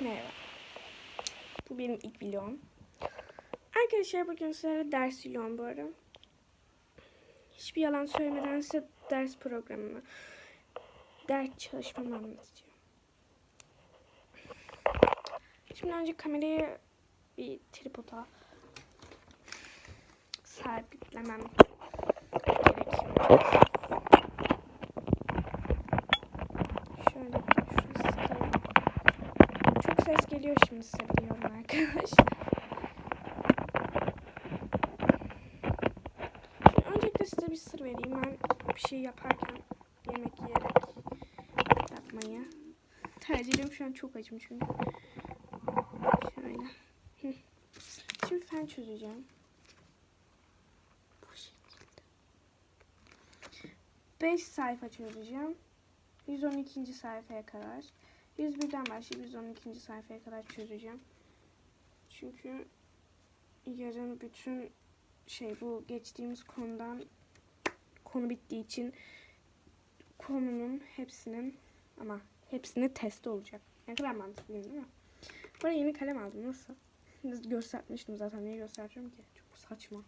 Merhaba. Bu benim ilk vlogum. Arkadaşlar bugün sizlere ders vlogum bu ara. Hiçbir yalan söylemeden size ders programımı, ders çalışmamı anlatacağım. Şimdi önce kamerayı bir tripoda sabitlemem gerekiyor. Şöyle şurası sıkayım. Çok ses size biliyorum arkadaşlar. Öncelikle size bir sır vereyim. Ben bir şey yaparken yemek yiyerek yapmayı tercih ediyorum. Şu an çok acım çünkü. Şöyle. Şimdi fen çözeceğim. Bu şekilde. 5 sayfa çözeceğim. 112. sayfaya kadar. 101'den başlayıp 112. sayfaya kadar çözeceğim. Çünkü yarın bütün şey bu geçtiğimiz konudan konu bittiği için konunun hepsinin ama hepsini test olacak. Ne kadar mantıklıyım değil mi? Arada yeni kalem aldım. Nasıl? Göstermiştim zaten. Niye göstereceğim ki? Çok saçma.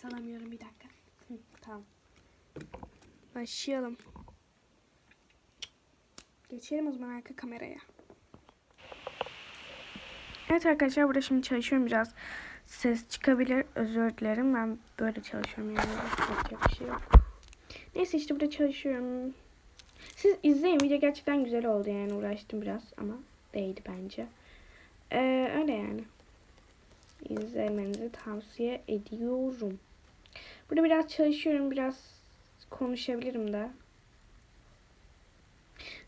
Nefes alamıyorum bir dakika. Hı, tamam. Başlayalım. Geçelim o zaman arka kameraya. Evet arkadaşlar burada şimdi çalışıyorum biraz. Ses çıkabilir. Özür dilerim. Ben böyle çalışıyorum yani. Yapacak bir şey yok. Neyse işte burada çalışıyorum. Siz izleyin. Video gerçekten güzel oldu yani. Uğraştım biraz ama değdi bence. Ee, öyle yani izlemenizi tavsiye ediyorum. Burada biraz çalışıyorum. Biraz konuşabilirim de.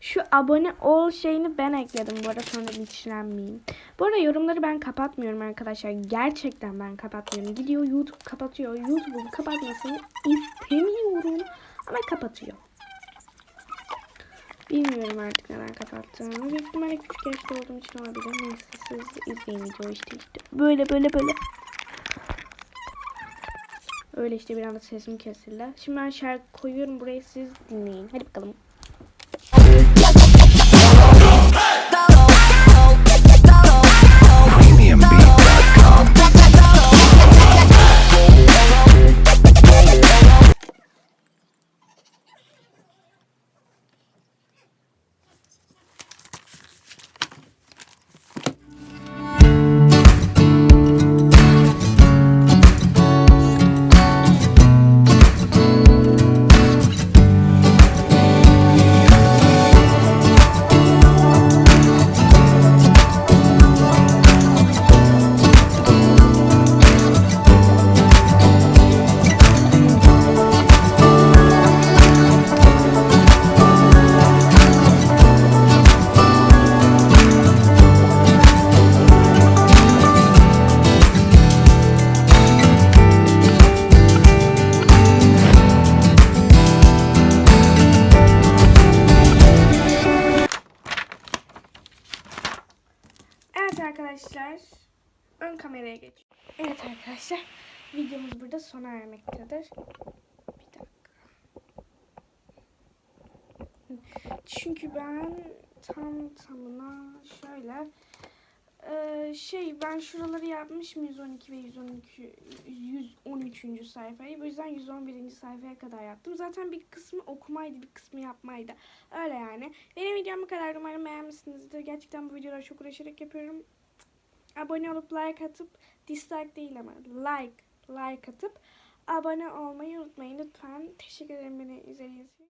Şu abone ol şeyini ben ekledim bu arada sonra linçlenmeyeyim. Bu arada yorumları ben kapatmıyorum arkadaşlar. Gerçekten ben kapatmıyorum. Gidiyor YouTube kapatıyor. YouTube'un kapatmasını istemiyorum. Ama kapatıyor. Bilmiyorum artık neden kapattığını. Büyük ihtimalle küçük yaşta olduğum için olabilir. Neyse siz izleyin video işte işte. Böyle böyle böyle. Öyle işte bir anda sesim kesildi. Şimdi ben şarkı koyuyorum burayı siz dinleyin. Hadi bakalım. Evet arkadaşlar. Ön kameraya geç. Evet arkadaşlar. Videomuz burada sona ermektedir. Bir dakika. Çünkü ben tam tamına şöyle eee, şey ben şuraları yapmışım 112 ve 112 113. sayfayı. Bu yüzden 111. sayfaya kadar yaptım. Zaten bir kısmı okumaydı, bir kısmı yapmaydı. Öyle yani. Benim videom bu kadar. Umarım beğenmişsinizdir. Gerçekten bu videoları çok uğraşarak yapıyorum. Abone olup like atıp dislike değil ama like like atıp abone olmayı unutmayın lütfen. Teşekkür ederim beni izlediğiniz için.